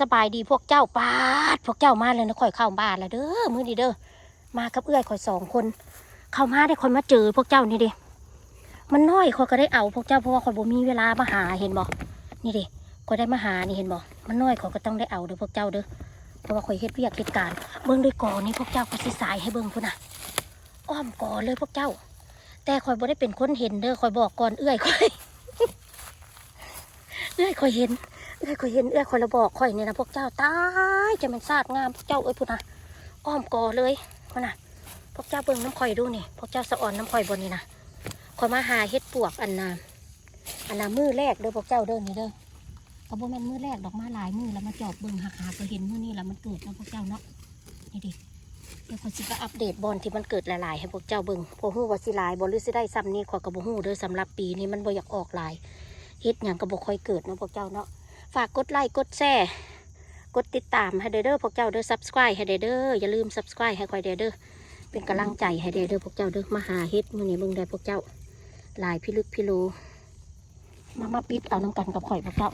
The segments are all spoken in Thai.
สบายดีพวกเจ้าปาด พวกเจ้ามาเลยนะข่อยเข้าบ้านแล้วเด้อมือนี้เด้อมากับเอื้อยข่อยสองคน เข้ามาได้คนมาเจอพวกเจ้านี่ดิมันน้อยข่อยก็ได้เอาพวกเจ้าเพราะว่าข่อยบ่มีเวลามาหาเห็นบ่นี่ดิข่อยได้มาหานี่เห็นบ่มันน้อยข่อยก็ต้องได้เอาเด้อพวกเจ้าเด้อเพราะว่าข่อยเฮ็ดเวียกเฮ็ดการเบิ่งด้วยก่อนนี่พวกเจ้าก็สิสายให้เบิ่งพุ่นน่ะ อ้อมก่อนเลยพวกเจ้า แต่ข่อยบ่ได้เป็นคนเห็นเด้อข่อยบอกก่อนเอื้อยข่อยเอื้อยข่อยเห็น อื้อยข่อยเห็นเอ้ยข่อยระบอกข่อยเนี่ยนะพวกเจ้าตายจะมันซาดงามพวกเจ้าเอ้ยพุ่นนะอ้อมกอเลยพุ่นนะพวกเจ้าเบิ่งน้ำข่อยดูนี่พวกเจ้าสะอ่อนน้ำข่อยบนนี่นะข่อยมาหาเฮ็ดปวกอันน่ะอันน่ะมือแรกเด้อพวกเจ้าเด้อนี่เด้อกระโบแม่นมือแรกดอกมาหลายมือแล้วมาจอบเบิ่งหักหาก็เห็นมือนี่แล้วมันเกิดเนาะพวกเจ้าเนาะนี่ดิเดี๋ยวข่อยสิไปอัปเดตบอลที่มันเกิดหลายๆให้พวกเจ้าเบิ่งพอฮู้ว่าสิหลายบ่หรือสิได้ซ้ำนี่ข่อยก็บ่ฮู้เด้อสำหรับปีนี้มันบ่อยากออกหลายเฮ็ดหยังก็บ่ค่อยเกิดเนาะพวกเจ้าเนาะ ฝากกดไลค์กดแชร์กดติดตามให้เด้อเด้อพวกเจ้าเด้อ subscribe ให้เด้อเด้ออย่าลืม subscribe ให้คอยเด้อเด้อเป็นกำลังใจให้เด้อเด้อพวกเจ้าเด้อมาหาเฮ็ดมื้อนี้เบิ่งได้พวกเจ้าลายพิลึกพิโลมามาปิดเอาน้ำกันกับข่อยพวกเจ้า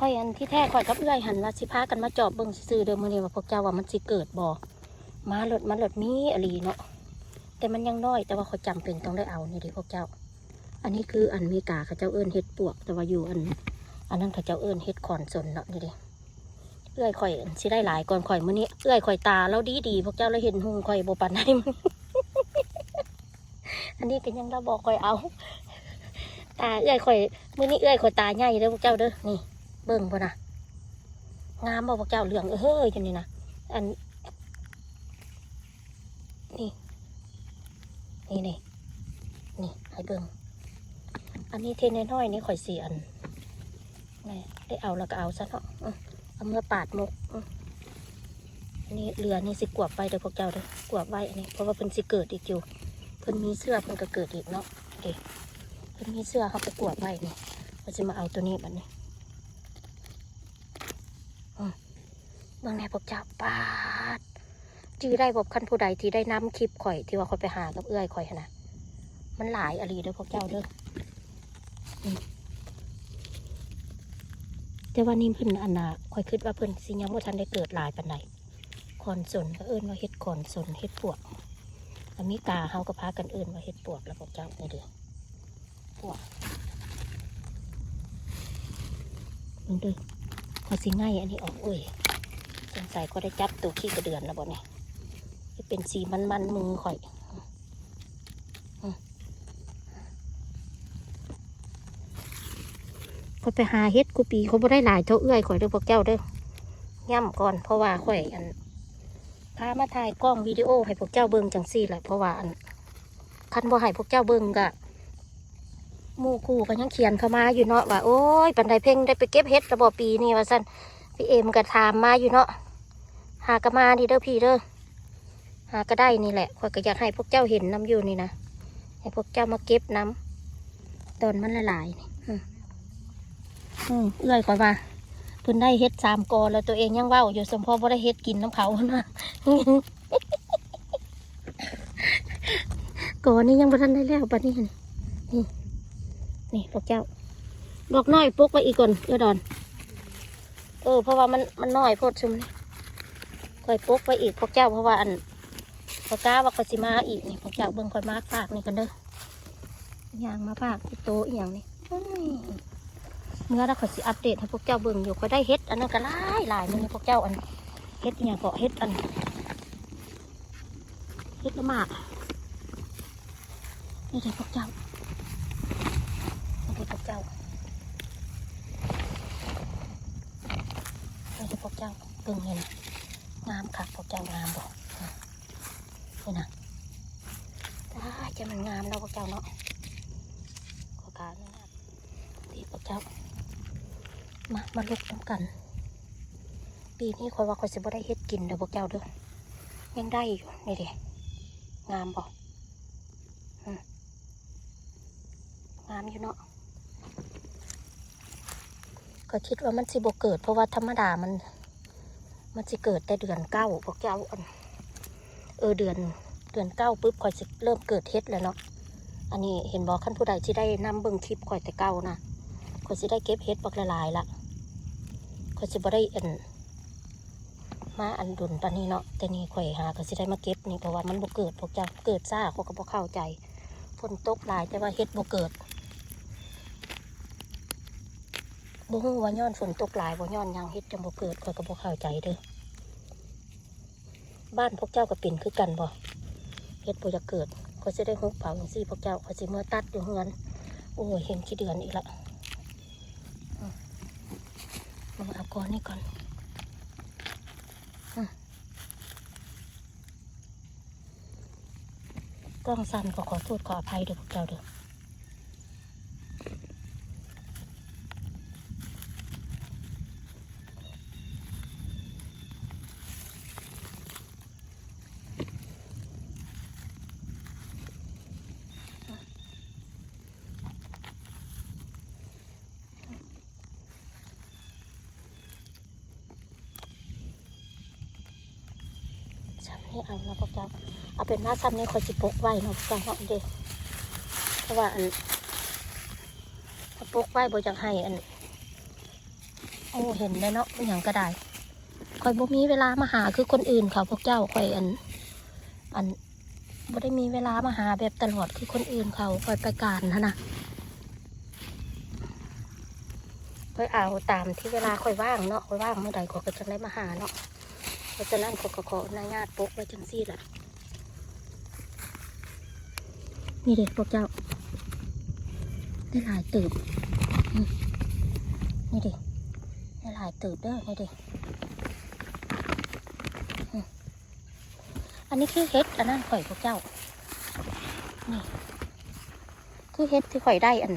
ข่อยอันที่แท้ข่อยกับเอื้อยหันว่าสิพากันมาจอบเบิ่งซื่อเด้อมื้อนี้ว่าพวกเจ้าว่ามันสิเกิดบ่มาหลดมาหลดมีอหลีเนาะแต่มันยังน้อยแต่ว่าข่อยจำเป็นต้องได้เอานี่เดิพวกเจ้า อันนี้คืออันเมกาเขาเจ้าเอิ้นเฮ็ดปวกแต่ว่าอยู่อัน อันนั้นเขาเจ้าเอิ้นเฮ็ดขอนสนเนาะนี่เดิเอื้อยข่อยสิได้หลายก่อนข่อยมื้อนี้เอื้อยข่อยตาแล้วดีดีพวกเจ้าเลยเห็นหุงข่อยบ่ปานใดมันอันนี้ก็ยังเราบอกข่อยเอา ตาเอื้อยข่อยมื้อนี้เอื้อยข่อยตาใหญ่เด้อพวกเจ้าเด้อนี่ เบิ่งพุ่นน่ะงามบ่พวกเจ้าเหลืองเอ้ยจังนี่นะอันนี่นี่นี่นี่ให้เบิ่งอันนี้เทน้อยๆนี่ข่อยสิอัน แม่ได้เอาแล้วก็เอาซะเนาะเอาเมื่อปาดมกอันนี้เรือนี่สิกวบไปเด้อพวกเจ้าเด้อกวบไว้อันนี้เพราะว่าเพิ่นสิเกิดอีกอยู่เพิ่นมีเสื้อเพิ่นก็เกิดอีกเนาะเด็กเพิ่นมีเสื้อเขาไปกวบไว้นี่เราจะมาเอาตัวนี้บัดนี้อืมเบิ่งแน่พวกเจ้าปาดจื้อได้บอกคันผู้ใดที่ได้น้ำคลิปข่อยที่ว่าข่อยไปหากับเอื้อยข่อยหั้นนะมันหลายอะไรเด้อพวกเจ้าเด้อ แต่ว่านี่เพิ่นอันน่ะคอยคิดว่าเพิ่นสิยังบ่ทันได้เกิดหลายปานใดคอนสนก็เอิ้นว่าเฮ็ดคอนสนเฮ็ดปวกอเมริกาเฮาก็พากันเอิ้นว่าเฮ็ดปวกแล้วพวกเจ้านี่เด้อปวกเบิ่งเด้อขอสิง่ายอันนี้ออกเอ้ยสงสัยก็ได้จับตัวขี้กระเดือนแล้วบ่เนี่ยเป็นสีมันๆมือข่อย อยไปหาเฮ็ดกูปีเขาบ่ได้หลายเท่าเอื้อยข่อยเด้อพวกเจ้าเด้อย่ำก่อนเพราะว่าข่อยอันพามาถ่ายกล้องวิดีโอให้พวกเจ้าเบิ่งจังซี่แหละเพราะว่าอันคันบ่ให้พวกเจ้าเบิ่งกะมู่คู่ก็ยังเขียนเข้ามาอยู่เนาะว่าโอ้ยปันไดเพ่งได้ไปเก็บเฮ็ดระบอปีนี่ว่าซั่นพี่เอ็มก็ถามมาอยู่เนาะหากะมาดีเด้อพี่เด้อหาก็ได้นี่แหละข่อยก็อยากให้พวกเจ้าเห็นน้ำอยู่นี่นะให้พวกเจ้ามาเก็บน้ำตอนมันละลายนี่ อืมเอื้อยก่อนว่าเพิ่นได้เฮ็ดสามกอแล้วตัวเองยังเว้าอยู่สมพอบ่ได้เฮ็ดกินน้ำเขานะกอนี่ยังบ่ทันได้แล้วปะนี่นี่นี่พวกเจ้าดอกน้อยปลูกไว้อีกก่อนเอื้อดอน เออ เพราะว่ามันมันน้อยโพดชุมนี่ค่อยปลูกไว้อีกพวกเจ้าเพราะว่าอันพอกล้าว่าก็สิมาอีกนี่พวกเจ้าเบิ่งค่อยมาฝากนี่กันเด้อย่างมาฝากโตอีหยังนี่ เมื่อเราขอสิอัปเดตให้พวกเจ้าเบิ่งอยู่ก็ได้เฮ็ดอันนั้นก็หลายหลายมันนี่พวกเจ้าอันเฮ็ดเนี่ยก็เฮ็ดอันเฮ็ดละหมากนี่เลยพวกเจ้านี่เลยพวกเจ้านี่เลยพวกเจ้าเบิ่งเห็นงามค่ะพวกเจ้างามบ่นี่นะได้จะมันงามแล้วพวกเจ้าเนาะขอการนะที่พวกเจ้า มามาลุกน้ำกัน ปีนี้คอยว่าคอยสิบ่ได้เฮ็ดกินเด้อพวกเจ้าเด้อยังได้อยู่นี่เด้งามบ่อืมงามอยู่เนาะก็คิดว่ามันสิบ่เกิด เพราะว่าธรรมดามัน มันสิเกิดแต่เดือนเก้าพวกเจ้าเออเดือนเดือนเก้าปุ๊บคอยสิเริ่มเกิดเฮ็ดแล้วเนาะอันนี้เห็นบอกขั้นผู้ใดที่ได้นำเบิ่งคลิปคอยแต่เก้านะคอยสิได้เก็บเฮ็ดบักละลายละ ก็สิบ่ได้อันมาอันดุนปานนี้เนาะแต่นี่ข่อยหาก็สิได้มาเก็บนี่เพราะว่ามันบ่เกิดพวกเจ้าเกิดซ่าเขาก็บ่เข้าใจฝนตกหลายแต่ว่าเฮ็ดบ่เกิดบ่ฮู้ว่าย้อนฝนตกหลายบ่ย้อนยังเฮ็ดจังบ่เกิดข่อยก็บ่เข้าใจเด้อบ้านพวกเจ้าก็เป็นคือกันบ่เฮ็ดบ่จะเกิดข่อยสิได้ฮุบเผาจังซี่พวกเจ้าข่อยสิเมื่อตัดอยู่เฮือนโอ้ยเห็นขี้เดือนอีกละ เอาก้อนนี่ก่อนอกล้องสั่นก็ขอโทษขออภัยเด้อพวกเจ้าเด้อ ซ้เอานะพวกเจ้า เอาเป็นว่าซ้ำนี่คอยจิปกไว้เนาะพวกเจ้าเนาะเด้อเพราะว่าอันปกไว้บ่จังให้อันโอ้เห็นได้เนาะเป็นอย่างก็ได้คอยบ่มีเวลามาหาคือคนอื่นเขาพวกเจ้าคอยอัน อันบ่ได้มีเวลามาหาแบบตลอดคือคนอื่นเขาคอยไปการนะนะคอยเอาตามที่เวลาคอยว่างเนาะคอยว่างเมื่อใดก็จะได้มาหาเนาะ เพราะฉะนั้นขอขอขออนุญาตปกไว้จังซี่แหละนี่เด็กพวกเจ้า ได้หลายตืบมนี่เด็กได้หลายตืบเด้อนี่เด็กอันนี้คือเฮ็ดอันนั้นข่อยพวกเจ้า นี่ คือเฮ็ดที่ข่อยได้อัน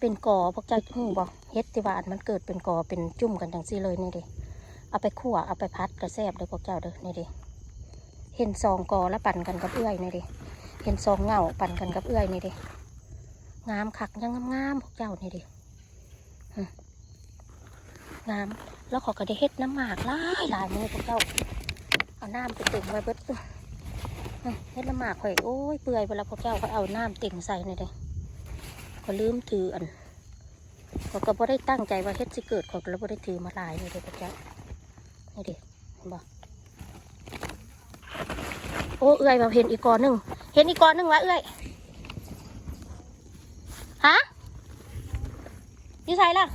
เป็นกอพวกเจ้าหูบอกเฮ็ดที่ว่าอันมันเกิดเป็นกอเป็นจุ่มกันจังซี่เลยนี่เด็ก เอาไปคั่วเอาไปพัดกระแซบเด้อพวกเจ้าเด้อนี่เด็กเห็นซองกอแล้วปั่นกันกับเอื้อยนี่เด็กเห็นซองเงาปั่นกันกับเอื้อยนี่เด็กงามคักยังงามๆพวกเจ้านี่ดิงามแล้วขอก็ได้เฮ็ดน้ำหมากลายลายมือพวกเจ้าเอาน้ำไปเต็มไว้เบิดอื้อเฮ็ดน้ำหมากข่อยโอ้ยเปื่อยเวลาพวกเจ้าก็เอาน้ำเต็มใส่นี่เด้ก็ลืมถืออันเขาก็บ่ได้ตั้งใจว่าเฮ็ดสิเกิดเขาก็เลยบ่ได้ถือมาลายนี่เด้พวกเจ้า นี่เด้เห็นบ่โอ้เอื้อยมาเห็นอีกกอนหนึ่งเห็นอีกกอนหนึ่งวะเอื้อยฮะยู่ใส่ล่ะ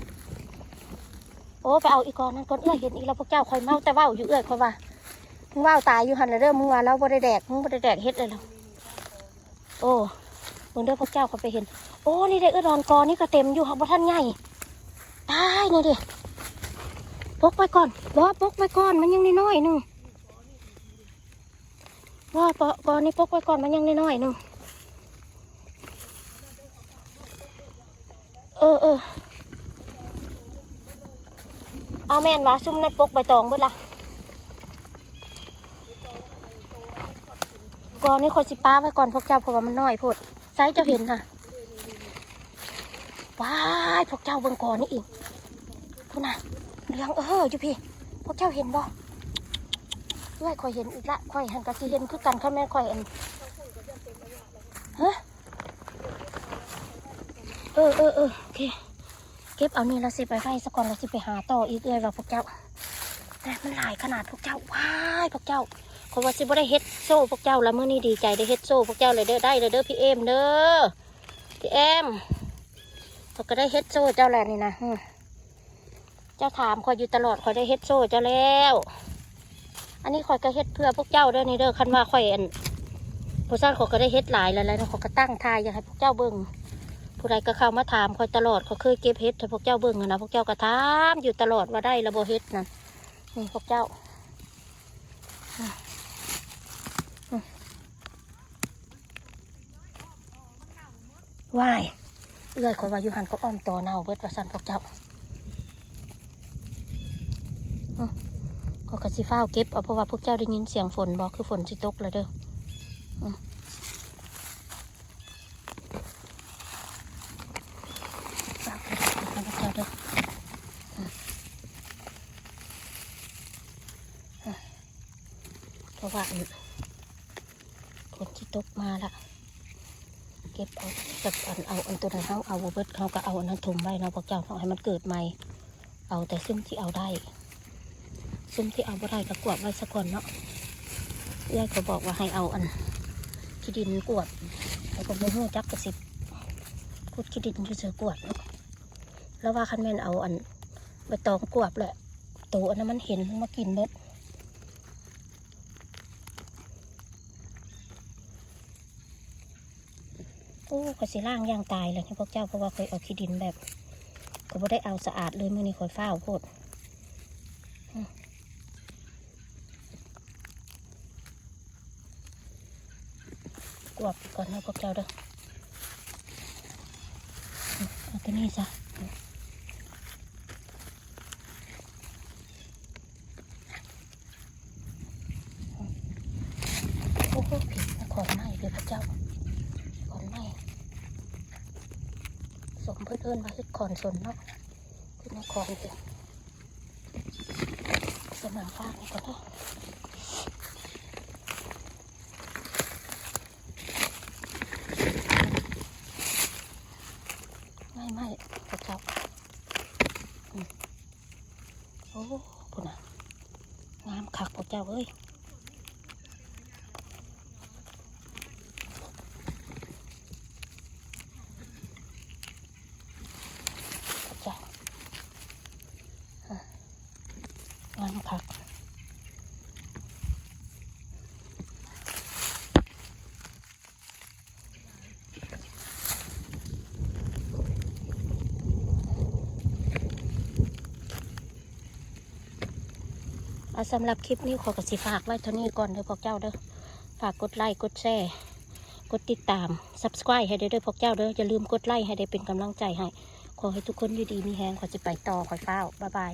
โอ้ไปเอาอีกกอนนั่นก่อนเอื้อยเห็นอีกแล้วพวกเจ้าคอยเมาแต่ว่าอยู่เอื้อยคอยว่ามึงว่าวตายอยู่หันเลยเด้อมึงว่าเราบ่ได้แดกมึงบ่ได้แดกเฮ็ดเลยแล้วโอ้มึงเด้อพวกเจ้าเขาไปเห็น โอ้นี่เด้อเอื้อดอนกอนี่ก็เต็มอยู่ครับบ่ท่านใหญ่ตายนี่เด้ ปกไปก่อนบ่ปกไปก่อนมันยังน้อยๆหนึงว่าปะกอนนี่ปกไปก่อนมันยังน้อยๆหนึงเออเออเอาแม่นวะซุ่มในปกใบตองเบิดละก่อนนี่คนสิป้าไว้ก่อนพวกเจ้าเพราะว่ามันน้อยพดไซส์จ้าเห็นค่ะว้ายพวกเจ้าเบิ่งก่อนนี่อีกพูดนะ เรื่องเอออยู่พี่พวกเจ้าเห็นบ่ด้วยคอยเห็นอีกละคอยหันกะสิเห็นคือกันข้าแม่คอยเห็นฮะเออเออเออโอเคเก็บเอานี่แล้วสิไปไฟสก่อนแล้วสิไปหาต่ออีกเลยว่าพวกเจ้าแต่มันหลายขนาดพวกเจ้าว้ายพวกเจ้าเขาว่าสิบ่ได้เฮ็ดโซ่พวกเจ้าแล้วเมื่อนี้ดีใจได้เฮ็ดโซ่พวกเจ้าเลยเด้อได้เลยเด้อพี่เอ็มเด้อพี่เอ็มเขาก็ได้เฮ็ดโซ่เจ้าแล้วนี่นะอื เจ้าถามคอยอยู่ตลอดคอยได้เฮ็ดโซ่เจ้าแล้ว อันนี้คอยก็เฮ็ดเพื่อพวกเจ้าเด้อนี่เด้อคันว่าคอยอันผู้สร้างเขาก็ได้เฮ็ดหลายแล้วแล้วเขาก็ตั้งทายอยากให้พวกเจ้าเบิ่งผู้ใดก็เข้ามาถามคอยตลอดเขาเคยเก็บเห็ดให้พวกเจ้าเบิ่งนะพวกเจ้าก็ถามอยู่ตลอดว่าได้ระบบเห็ดนะนี่พวกเจ้าว่ายเอื้อยคอยว่าอยู่หันก็อ้อมต่อเน่าเบิดประสันพวกเจ้าอืม ก็สิฟ้าเก็บเอาเพราะว่าพวกเจ้าได้ยินเสียงฝนบอกคือฝนสิตกแล้วเด้อคะพวกเพราะว่าอันฝนที่ตกมาละเก็บเอาแบบอันเอาอันตัวนั้นเขาเอาเบิดเขาก็เอาอันนั้นถุมไว้เนาะพวกเจ้าเนาะให้มันเกิดใหม่ เอาแต่ซุ่มที่เอาได้ ซุ่มที่เอาบ่ได้ก็กวดไว้สักก่อนเนาะเอื้อยเขาบอกว่าให้เอาอันขี้ดินกวดแล้วก็ไม่หู้จักกระสิบขุดขี้ดินจะเจอกวดเนาะแล้วว่าคันแม่นเอาอันใบตองกวดแหละตัวอันนั้นมันเห็นมากินเบิดโอ้ก็สิล่างย่างตายเลยนี่พวกเจ้าเพราะว่าเคยเอาขี้ดินแบบก็บ่ได้เอาสะอาดเลยมือนี้คอยเฝ้าวโพด กวบก่อนนะพวกเจ้าเด้อเอาตัวนี้จ้ะโอ้โหผิดขอนไม้เลยพระเจ้าขอนไม้สมเพื่อนเอิ้นมาคือขอนสนเนาะขึ้นมาคลองสิสมางฟ้านี่ก็ได้ไม่ไม่พระเจ้าอืม โอ้พุ่นน่ะงามคักพวกเจ้าเอ้ยพระเจ้า งามคัก เอาสำหรับคลิปนี้ขอกระสิฝากไว้เท่านี้ก่อนเด้อพวกเจ้าเด้อฝากกดไลค์กดแชร์กดติดตาม subscribe ให้ได้เด้อพวกเจ้าเด้ออย่าลืมกดไลค์ให้ได้เป็นกำลังใจให้ขอให้ทุกคนอยู่ดีมีแฮงขอจะไปต่อขอยเฝ้าบ๊ายบาย